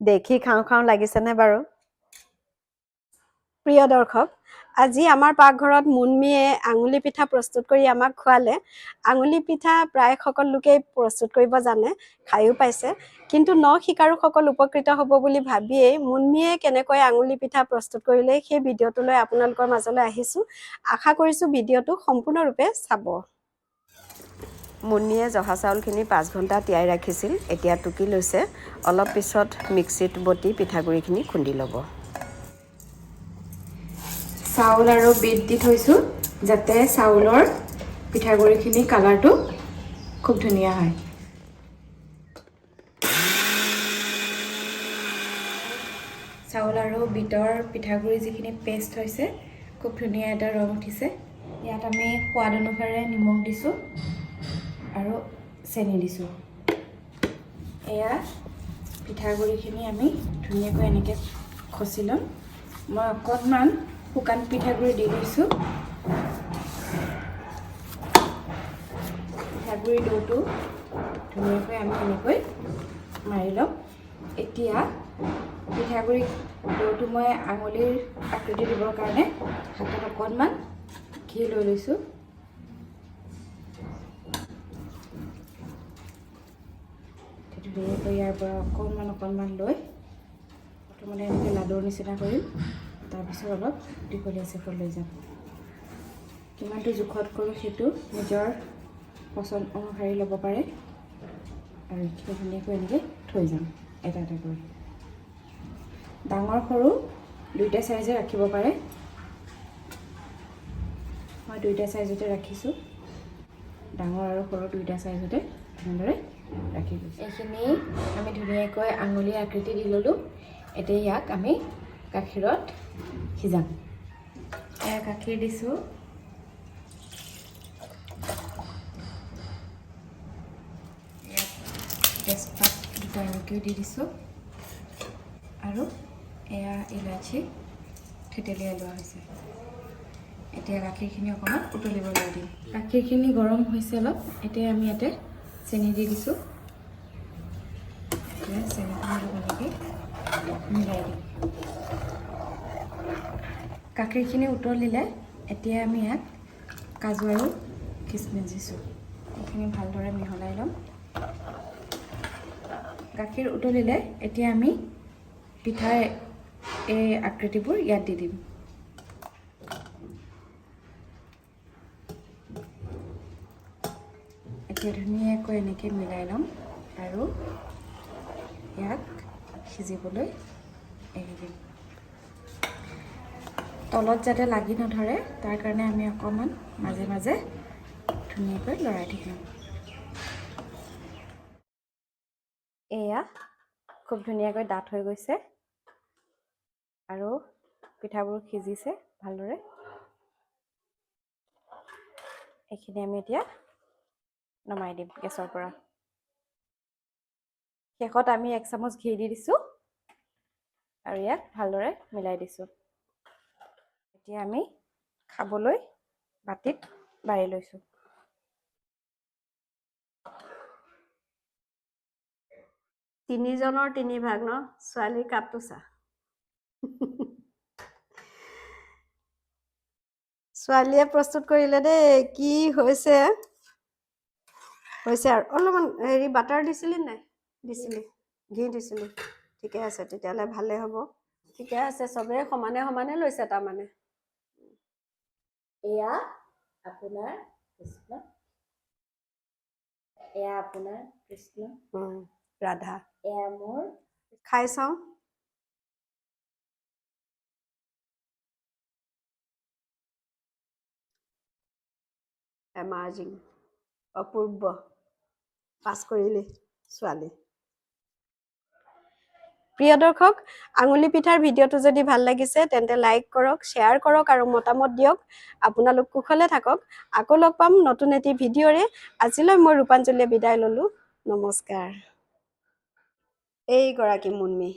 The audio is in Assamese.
দেখি খাওঁ খাওঁ লাগিছেনে বাৰু? প্ৰিয় দৰ্শক আজি আমাৰ পাকঘৰত মুনমিয়ে আঙুলি পিঠা প্ৰস্তুত কৰি আমাক খোৱালে। আঙুলি পিঠা প্ৰায় সকলো লোকেই প্ৰস্তুত কৰিব জানে খায়ো পাইছে। কিন্তু ন শিকাৰুসকল উপকৃত হ'ব বুলি ভাবিয়েই মুনমিয়ে কেনেকৈ আঙুলি পিঠা প্ৰস্তুত কৰিলে সেই ভিডিঅ'টোলৈ আপোনালোকৰ মাজলৈ আহিছোঁ। আশা কৰিছোঁ ভিডিঅ'টো সম্পূৰ্ণৰূপে চাব। মুন্নিয়ে জহা চাউলখিনি পাঁচ ঘণ্টা তিয়াই ৰাখিছিল। এতিয়া টুকি লৈছে। অলপ পিছত মিক্সিত বটি পিঠাগুড়িখিনি খুন্দি ল'ব। চাউল আৰু বিট দি থৈছোঁ যাতে চাউলৰ পিঠাগুড়িখিনি কালাৰটো খুব ধুনীয়া হয়। চাউল আৰু বিটৰ পিঠাগুড়ি যিখিনি পেষ্ট হৈছে খুব ধুনীয়া এটা ৰং উঠিছে। ইয়াত আমি সোৱাদ অনুসাৰে নিমখ দিছোঁ। আৰু চেনি দিছোঁ। এয়া পিঠাগুড়িখিনি আমি ধুনীয়াকৈ এনেকৈ খচি ল'ম। মই অকণমান শুকান পিঠাগুড়ি দি লৈছোঁ পিঠাগুড়ি দৌটো ধুনীয়াকৈ আমি এনেকৈ মাৰি ল'ম। এতিয়া পিঠাগুড়ি দৌটো মই আঙুলিৰ আকৃতি দিবৰ কাৰণে হাতত অকণমান ঘি লৈ লৈছোঁ। ধুনীয়াকৈ ইয়াৰ পৰা অকণমান অকণমান লৈ প্ৰথমতে এনেকৈ লাডুৰ নিচিনা কৰিম। তাৰপিছত অলপ দীঘলীয়া চেপত লৈ যাম। কিমানটো জোখত কৰোঁ সেইটো নিজৰ পচন্দ অনুসৰি ল'ব পাৰে। আৰু এইখিনি ধুনীয়াকৈ এনেকৈ থৈ যাম এটা এটা কৰি। ডাঙৰ সৰু দুইটা চাইজে ৰাখিব পাৰে। মই দুইটা চাইজতে ৰাখিছোঁ। ডাঙৰ আৰু সৰু দুইটা চাইজতে। এনেদৰে ৰাখি গৈছোঁ এইখিনি আমি ধুনীয়াকৈ আঙুলি আকৃতি দি ল'লোঁ। এতিয়া ইয়াক আমি গাখীৰত সিজাম। এয়া গাখীৰ দিছোঁ। তেজপাত দুটা এনেকৈও দি দিছোঁ। আৰু এয়া ইলাচি থেতেলিয়াই লোৱা হৈছে। এতিয়া গাখীৰখিনি অকণমান উতলিবলৈ দিম। গাখীৰখিনি গৰম হৈছে অলপ। এতিয়া আমি ইয়াতে চেনি দি দিছোঁ। মিলাই দিম। গাখীৰখিনি উতলিলে এতিয়া আমি ইয়াত কাজু আৰু খিচমিচ দিছোঁ। এইখিনি ভালদৰে মিহলাই ল'ম। গাখীৰ উতলিলে এতিয়া আমি পিঠাৰ এই আকৃতিবোৰ ইয়াত দি দিম। এতিয়া ধুনীয়াকৈ এনেকৈ মিলাই ল'ম আৰু ইয়াক সিজিবলৈ এৰি দিম। তলত যাতে লাগি নধৰে তাৰ কাৰণে আমি অকণমান মাজে মাজে ধুনীয়াকৈ লৰাই থাকিম এয়া খুব ধুনীয়াকৈ ডাঠ হৈ গৈছে আৰু পিঠাবোৰ সিজিছে ভালদৰে। এইখিনি আমি এতিয়া নমাই দিম গেছৰ পৰা শেষত আমি এক চামুচ ঘি দি দিছোঁ আৰু ইয়াক ভালদৰে মিলাই দিছোঁ এতিয়া আমি খাবলৈ বাতিত বাঢ়ি লৈছোঁ তিনিজনৰ তিনি ভাগ ন ছোৱালীৰ কাপটো চা ছোৱালীয়ে প্ৰস্তুত কৰিলে দেই কি হৈছে হৈছে আৰু। অলপমান হেৰি বাটাৰ দিছিলি নাই? দিছিলি। ঘি দিছিলি। ঠিকে আছে তেতিয়াহ'লে ভালে হ'ব। ঠিকে আছে চবেই সমানে সমানে লৈছে তাৰমানে। এয়া আপোনাৰ কৃষ্ণ। এয়া আপোনাৰ কৃষ্ণ। ৰাধা। এয়া মোৰ খাই চাওঁ। এমাৰ্জিং অপূৰ্ব। পাছ কৰিলি ছোৱালী। প্ৰিয় দৰ্শক আঙুলি পিঠাৰ ভিডিঅ'টো যদি ভাল লাগিছে তেন্তে লাইক কৰক শ্বেয়াৰ কৰক আৰু মতামত দিয়ক। আপোনালোক কুশলে থাকক। আকৌ লগ পাম নতুন এটি ভিডিঅ'ৰে। আজিলৈ মই ৰূপাঞ্জলীয়ে বিদায় ল'লোঁ। নমস্কাৰ। এইগৰাকী মুনমি